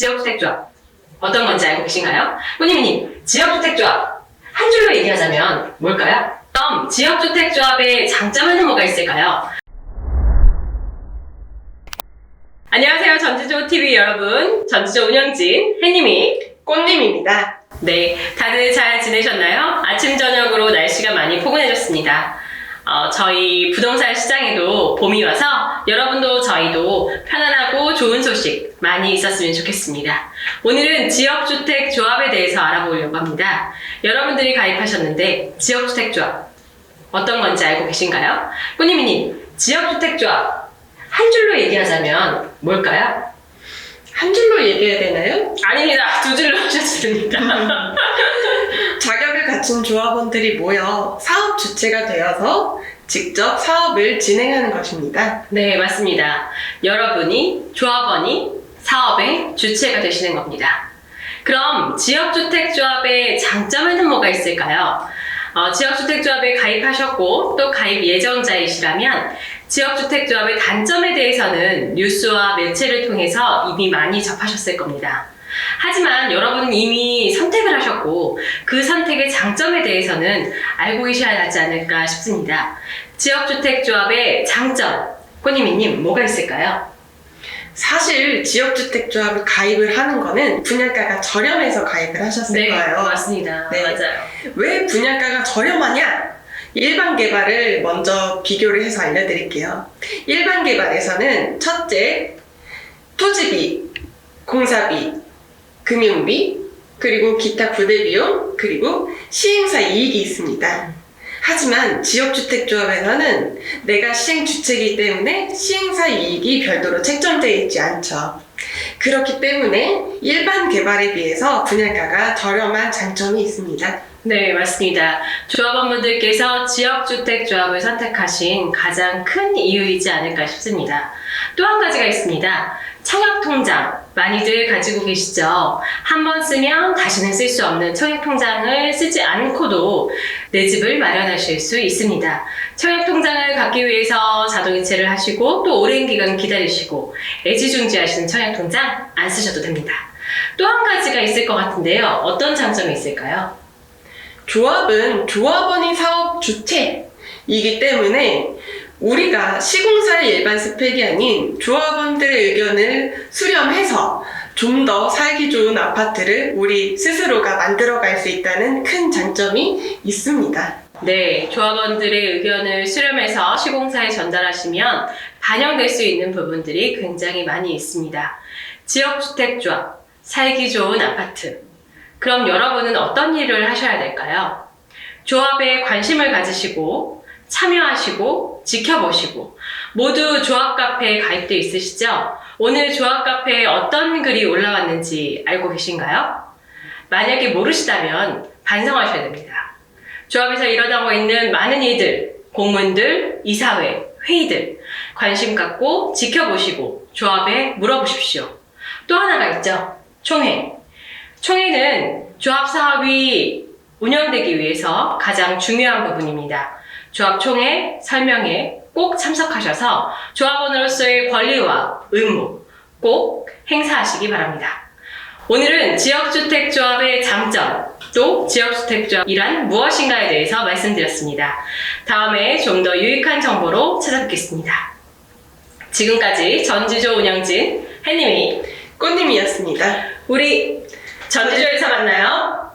지역주택조합 어떤 건지 알고 계신가요? 꾸니미님 지역주택조합 한 줄로 얘기하자면 뭘까요? 그럼 지역주택조합의 장점에는 뭐가 있을까요? 안녕하세요 전지조 TV 여러분 전지조 운영진 혜님이 꽃님입니다. 네, 다들 잘 지내셨나요? 아침, 저녁으로 날씨가 많이 포근해졌습니다. 어, 저희 부동산 시장에도 봄이 와서 여러분도 저희도 편안하고 좋은 소식 많이 있었으면 좋겠습니다. 오늘은 지역주택 조합에 대해서 알아보려고 합니다. 여러분들이 가입하셨는데 지역주택 조합 어떤 건지 알고 계신가요? 꾸니미님, 지역주택 조합 한 줄로 얘기하자면 뭘까요? 한 줄로 얘기해야 되나요? 아닙니다. 두 줄로 하셨습니다. 자격을 갖춘 조합원들이 모여 사업 주체가 되어서 직접 사업을 진행하는 것입니다. 네, 맞습니다. 여러분이 조합원이 사업의 주체가 되시는 겁니다. 그럼 지역주택조합의 장점에는 뭐가 있을까요? 어, 지역주택조합에 가입하셨고 또 가입 예정자이시라면 지역주택조합의 단점에 대해서는 뉴스와 매체를 통해서 이미 많이 접하셨을 겁니다. 하지만 여러분은 이미 선택을 하셨고 그 선택의 장점에 대해서는 알고 계셔야 하지 않을까 싶습니다. 지역주택조합의 장점, 꼬니미님 뭐가 있을까요? 사실 지역주택조합을 가입을 하는 거는 분양가가 저렴해서 가입을 하셨을 거예요. 네, 맞습니다. 네. 맞아요. 왜 분양가가 저렴하냐? 일반 개발을 먼저 비교를 해서 알려드릴게요. 일반 개발에서는 첫째, 토지비, 공사비, 금융비, 그리고 기타 부대 비용, 그리고 시행사 이익이 있습니다. 하지만 지역주택조합에서는 내가 시행 주체이기 때문에 시행사 이익이 별도로 책정되어 있지 않죠. 그렇기 때문에 일반 개발에 비해서 분양가가 저렴한 장점이 있습니다. 네, 맞습니다. 조합원분들께서 지역주택조합을 선택하신 가장 큰 이유이지 않을까 싶습니다. 또 한 가지가 있습니다. 청약통장 많이들 가지고 계시죠? 한 번 쓰면 다시는 쓸 수 없는 청약통장을 쓰지 않고도 내 집을 마련하실 수 있습니다. 청약통장을 갖기 위해서 자동이체를 하시고 또 오랜 기간 기다리시고 애지중지하시는 청약통장 안 쓰셔도 됩니다. 또 한 가지가 있을 것 같은데요. 어떤 장점이 있을까요? 조합은 조합원이 사업 주체이기 때문에 우리가 시공사의 일반 스펙이 아닌 조합원들의 의견을 수렴해서 좀 더 살기 좋은 아파트를 우리 스스로가 만들어갈 수 있다는 큰 장점이 있습니다. 네, 조합원들의 의견을 수렴해서 시공사에 전달하시면 반영될 수 있는 부분들이 굉장히 많이 있습니다. 지역주택조합, 살기 좋은 아파트. 그럼 여러분은 어떤 일을 하셔야 될까요? 조합에 관심을 가지시고, 참여하시고, 지켜보시고, 모두 조합 카페에 가입돼 있으시죠? 오늘 조합 카페에 어떤 글이 올라왔는지 알고 계신가요? 만약에 모르시다면 반성하셔야 됩니다. 조합에서 일어나고 있는 많은 일들, 공문들, 이사회, 회의들 관심 갖고 지켜보시고 조합에 물어보십시오. 또 하나가 있죠. 총회. 총회는 조합 사업이 운영되기 위해서 가장 중요한 부분입니다. 조합 총회 설명회 꼭 참석하셔서 조합원으로서의 권리와 의무 꼭 행사하시기 바랍니다. 오늘은 지역주택조합의 장점, 또 지역주택조합이란 무엇인가에 대해서 말씀드렸습니다. 다음에 좀 더 유익한 정보로 찾아뵙겠습니다. 지금까지 전지조 운영진 혜님이 꽃님이었습니다. 우리 전지조에서 만나요.